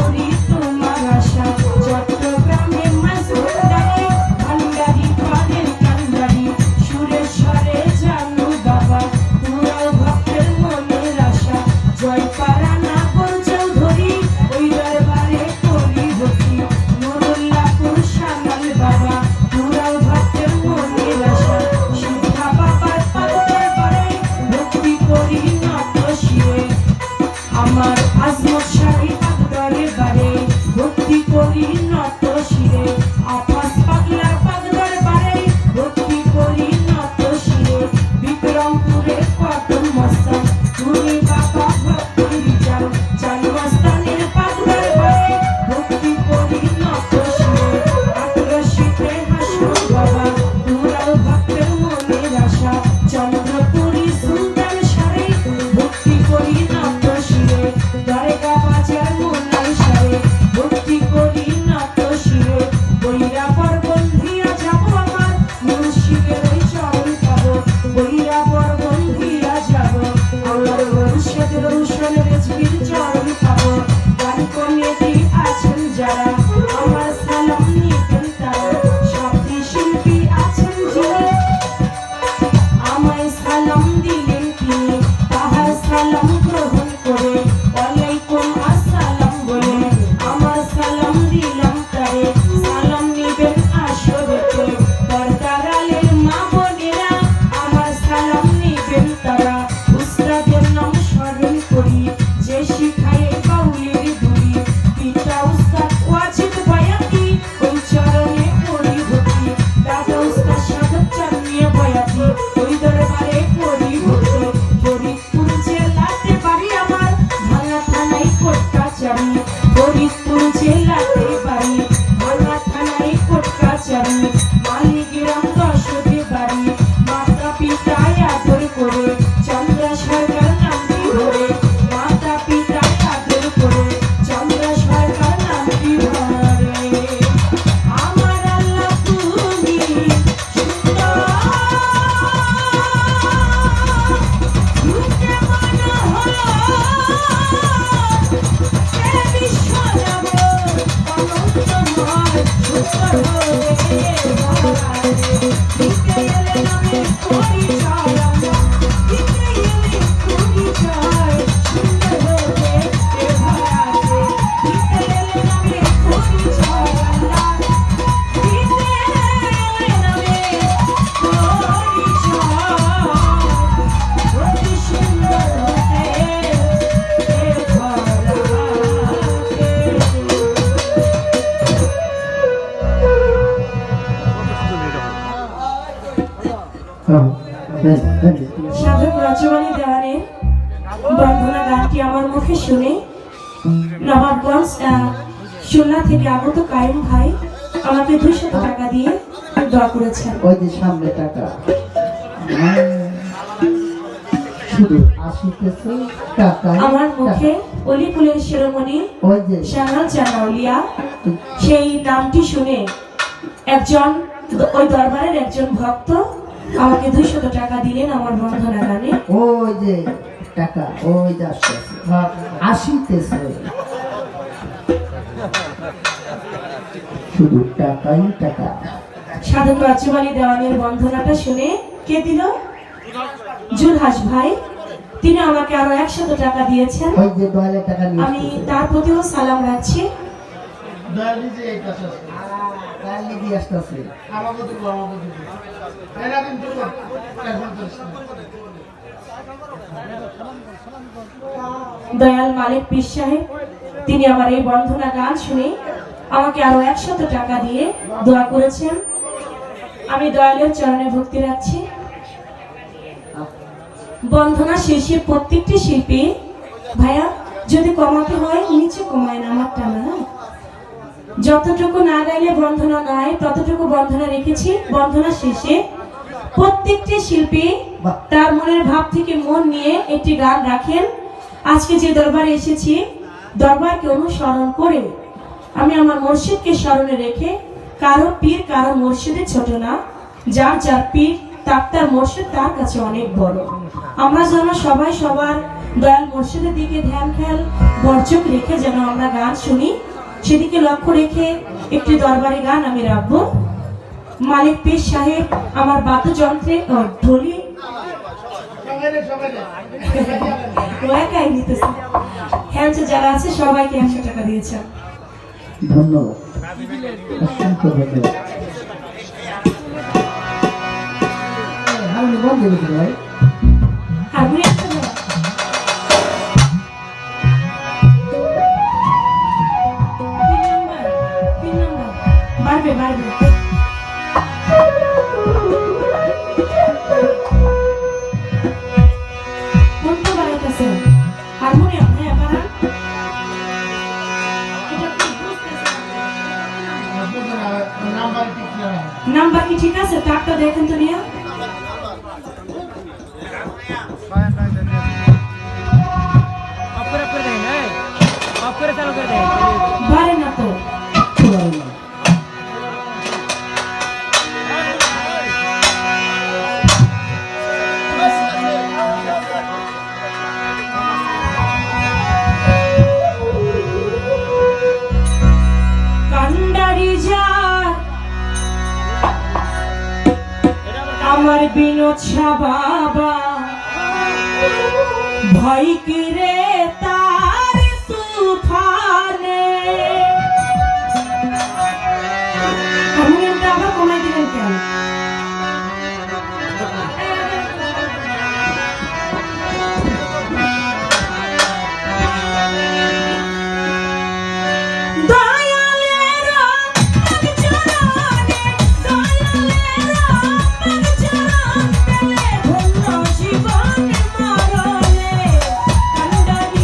করি সাধক রজমানী দেওয়ানের বন্ধনা গানটি আমার মুখে শুনে নবাবগঞ্জ খুলনা থেকে আগত কায়েম ভাই আমাকে দুশো টাকা দিয়ে দোয়া করেছেন। ওই যে সামনে টাকা। আমার মুখে অলিপুলের শিরোমণি চানাউলিয়া সেই নামটি শুনে একজন ওই দরবারের একজন ভক্ত আমাকে দুইশত টাকা দিলেন আমার বন্ধনা গানে ওই যে টাকা ওই যে আসতেছে আসিতেছে। শুধু টাকাই টাকা। সাধক রাজ্যবাণী দেওয়ানের বন্ধনাটা শুনে কে দিল? জুলহাস ভাই তিনি আমাকে আরও একশত টাকা দিয়েছেন। ওই যে দয়ালে টাকা নিয়ে আমি তার প্রতিও সালাম রাখছি। দয়ালে মালিক পীর সাহেব, তিনি আমার এই বন্ধনা গান শুনে আমাকে আরও একশত টাকা দিয়ে দোয়া করেছেন। আমি দয়ালের চরণে ভক্তি রাখছি। বন্ধনা শেষে প্রত্যেকটি শিল্পী, ভাইয়া, যদি কমাতে হয়, নিচে কমায় না, আমারটা না। যতটুকু না গাইলে বন্ধনা গায় ততটুকু বন্ধনা রেখেছি বন্ধনা শেষে প্রত্যেকটি শিল্পী তার মনের ভাব থেকে মন নিয়ে একটি গান রাখেন। আজকে যে দরবারে এসেছি দরবারকে অনুসরণ করে আমি আমার মসজিদকে স্মরণে রেখে কারও পীর কারও মসজিদের ছোট না যার যার পীর তার তার মসজিদ তার কাছে অনেক বড়। আমরা যেন সবাই সবার দয়াল মসজিদের দিকে ধ্যান খেয়াল বর্জক রেখে যেন আমরা গান শুনি। সেদিকে লক্ষ্য রেখে একটি দরবারে গান আমি রাখব। মালিক পীর সাহেব আমার বাদ্যযন্ত্রে ঢোলি। একাই হ্যাঁ, আচ্ছা, যারা আছে টাকা দিয়েছে। ধন্যবাদ। चिन्ह से ताकत देखने तो नहीं है আমার বিনোদ শাহ বাবা। ভাই কিরে তার তুফানে? দা